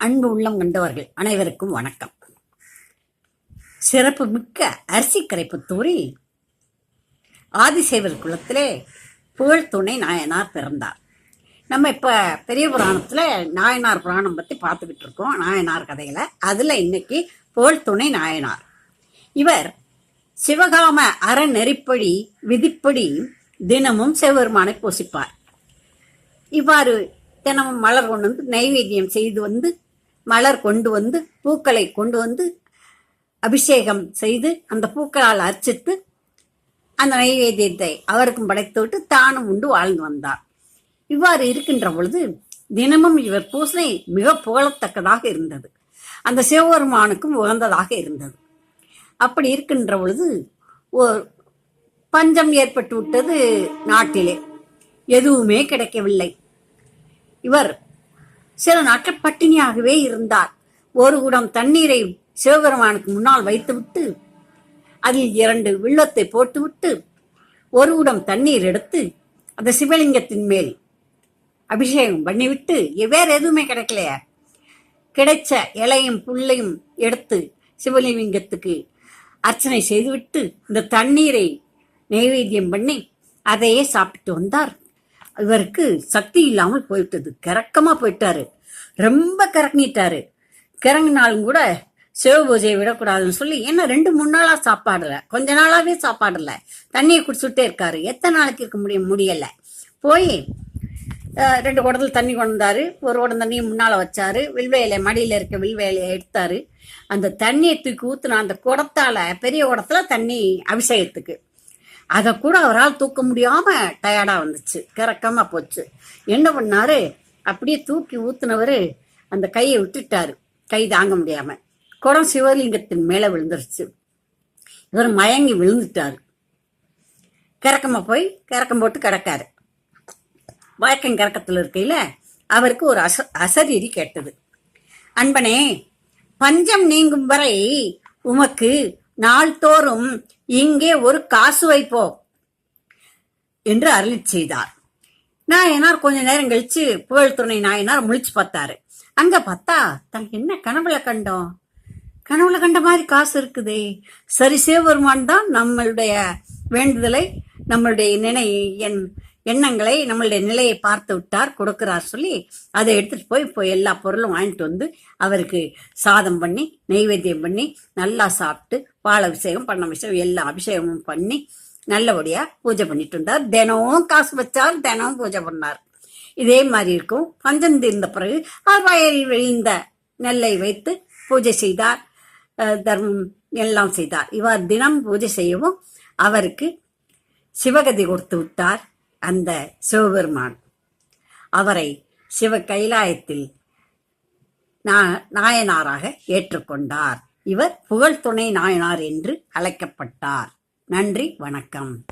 அன்பு உள்ளம் கண்டவர்கள் அனைவருக்கும் வணக்கம். சிறப்பு மிக்க அரிசி கரைப்புத்தூரி ஆதிசேவர் குலத்திலே புகழ் துணை நாயனார் பிறந்தார். நம்ம இப்போ பெரிய புராணத்தில் நாயனார் புராணம் பற்றி பார்த்துக்கிட்டு இருக்கோம் நாயனார் கதையில். அதில் இன்னைக்கு புகழ் துணை நாயனார். இவர் சிவகாம அற நெறிப்படி விதிப்படி தினமும் சிவபெருமானை பூசிப்பார். இவ்வாறு தினமும் மலர் கொண்டு வந்து நைவேத்தியம் செய்து வந்து மலர் கொண்டு வந்து பூக்களை கொண்டு வந்து அபிஷேகம் செய்து அந்த பூக்களால் அர்ச்சித்து அந்த நைவேத்தியத்தை அவருக்கும் படைத்து விட்டு தானும் உண்டு வாழ்ந்து வந்தார். இவ்வாறு இருக்கின்ற பொழுது தினமும் இவர் பூசனை மிக புகழத்தக்கதாக இருந்தது. அந்த சிவபெருமானுக்கும் உகந்ததாக இருந்தது. அப்படி இருக்கின்ற பொழுது ஒரு பஞ்சம் ஏற்பட்டு விட்டது நாட்டிலே. எதுவுமே கிடைக்கவில்லை. இவர் சில நாட்கள் பட்டினியாகவே இருந்தார். ஒரு குடம் தண்ணீரை சிவபெருமானுக்கு முன்னால் வைத்துவிட்டு அதில் இரண்டு வில்லத்தை போட்டுவிட்டு ஒரு குடம் தண்ணீர் எடுத்து அந்த சிவலிங்கத்தின் மேல் அபிஷேகம் பண்ணிவிட்டு வேற எதுவுமே கிடைக்கலையா. கிடைச்ச இலையும் புல்லையும் எடுத்து சிவலிங்கத்துக்கு அர்ச்சனை செய்துவிட்டு இந்த தண்ணீரை நைவேத்தியம் பண்ணி அதையே சாப்பிட்டு வந்தார். இவருக்கு சக்தி இல்லாமல் போயிட்டது கிறக்கமா போயிட்டாரு. ரொம்ப கிறங்கிட்டாரு. கிறங்கினாலும் கூட சிவ பூஜையை விடக்கூடாதுன்னு சொல்லி ஏன்னா ரெண்டு மூணு நாளா சாப்பாடுல. கொஞ்ச நாளாவே சாப்பாடுல. தண்ணியை குடிச்சுட்டே இருக்காரு. எத்தனை நாளைக்கு இருக்க முடியும்? முடியல. போய் ரெண்டு குடத்துல தண்ணி கொண்டு வந்தாரு. ஒரு குடம் தண்ணியை முன்னால வச்சாரு. வில்வேலை மடியில இருக்க வில்வேலையை எடுத்தாரு. அந்த தண்ணியை தூக்கி ஊத்துனா அந்த குடத்தால பெரிய குடத்துல தண்ணி அபிஷேகத்துக்கு. அதை கூட அவரால் தூக்க முடியாம டயர்டா வந்துச்சு. கிறக்கமா போச்சு. என்ன பண்ணாரு? அப்படியே தூக்கி ஊத்துனவரு அந்த கையை விட்டுட்டாரு. கை தாங்க முடியாம. குடம் சிவலிங்கத்தின் மேல விழுந்துருச்சு. இவர் மயங்கி விழுந்துட்டாரு. கிறக்கமா போய் கிறக்கம் போட்டு கிடக்காரு. வழக்கம் கிறக்கத்துல இருக்கையில அவருக்கு ஒரு அச அசரீரி கேட்டது. அன்பனே பஞ்சம் நீங்கும் வரை உமக்கு நாள்தோறும் இங்கே ஒரு காசு வைப்போ என்று அருளி செய்தார். நாயனார் கொஞ்ச நேரம் கழிச்சு புகழ் துணை நாயனார் முழிச்சு பார்த்தாரு. அங்க பார்த்தா தங்க என்ன கனவுல கண்டோம்? கனவுல கண்ட மாதிரி காசு இருக்குதே. சரி சிவபெருமான் தான் நம்மளுடைய வேண்டுதலை நம்மளுடைய நினை என் எண்ணங்களை நம்மளுடைய நிலையை பார்த்து விட்டார் கொடுக்கிறார் சொல்லி அதை எடுத்துட்டு போய் இப்போ எல்லா பொருளும் வாங்கிட்டு வந்து அவருக்கு சாதம் பண்ணி நெய்வேத்தியம் பண்ணி நல்லா சாப்பிட்டு பால் அபிஷேகம் பண்ண அபிஷேகம் எல்லா அபிஷேகமும் பண்ணி நல்லபடியா பூஜை பண்ணிட்டு இருந்தார் தினமும் காசு வச்சார் தினமும் பூஜை பண்ணார். இதே மாதிரி இருக்கும். பஞ்சம் தீர்ந்த பிறகு அவர் வயலில் விழுந்த நெல்லை வைத்து பூஜை செய்தார். தர்மம் எல்லாம் செய்தார். இவர் தினம் பூஜை செய்யவும் அவருக்கு சிவகதி கொடுத்து விட்டார். அந்த சிவபெருமான். அவரை சிவ கைலாயத்தில் நா- நாயனாராக ஏற்றுக்கொண்டார். இவர் புகழ் துணை நாயனார் என்று அழைக்கப்பட்டார். நன்றி வணக்கம்.